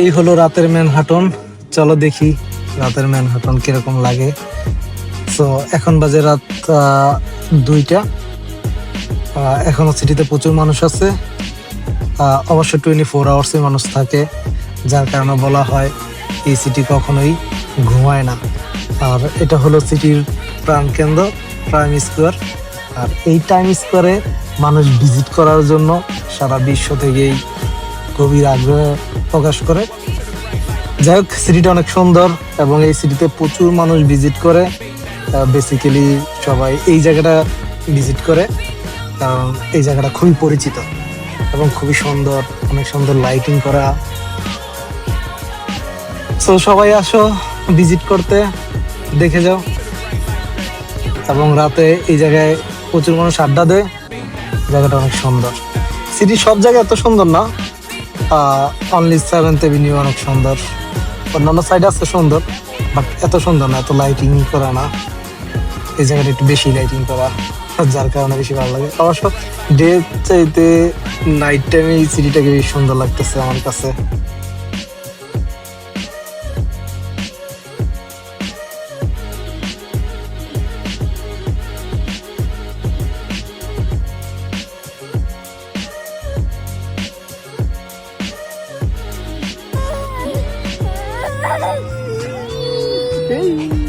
এই হলো রাতের ম্যানহাটন। চলো দেখি রাতের ম্যানহাটন কীরকম লাগে। তো এখন বাজে রাত দুইটা। আহ, এখনও সিটিতে প্রচুর মানুষ আছে। অবশ্য টোয়েন্টি ফোর আওয়ার্সে মানুষ থাকে। যার কারণে বলা হয় এই সিটি কখনোই ঘুমায় না। আর এটা হলো সিটির প্রাণকেন্দ্র প্রাইম স্কোয়ার আর এই টাইম স্কোয়ারে মানুষ ভিজিট করার জন্য সারা বিশ্ব থেকেই গভীর আগ্রহ প্রকাশ করে। যাই হোক সিটিটা অনেক সুন্দর এবং এই সিটিতে প্রচুর মানুষ ভিজিট করে। বেসিক্যালি সবাই এই জায়গাটা ভিজিট করে। কারণ এই জায়গাটা খুবই পরিচিত এবং খুবই সুন্দর, অনেক সুন্দর লাইটিং করা। তো সবাই আসো ভিজিট করতে, দেখে যাও। এবং রাতে এই জায়গায় প্রচুর মানুষ আড্ডা দেয়। জায়গাটা অনেক সুন্দর। সিটি সব জায়গা এত সুন্দর না। অনলি সেভেন্থ এভিনিউ অনেক সুন্দর। অন্যান্য সাইড আছে সুন্দর বাট এত সুন্দর না, এত লাইটিং করা না। এই জায়গাটা একটু বেশি লাইটিং করা, যার কারণে বেশি ভালো লাগে। অবশ্য ডে চাইতে নাইট টাইমে এই সিটিটাকে বেশি সুন্দর লাগতেছে আমার কাছে। う。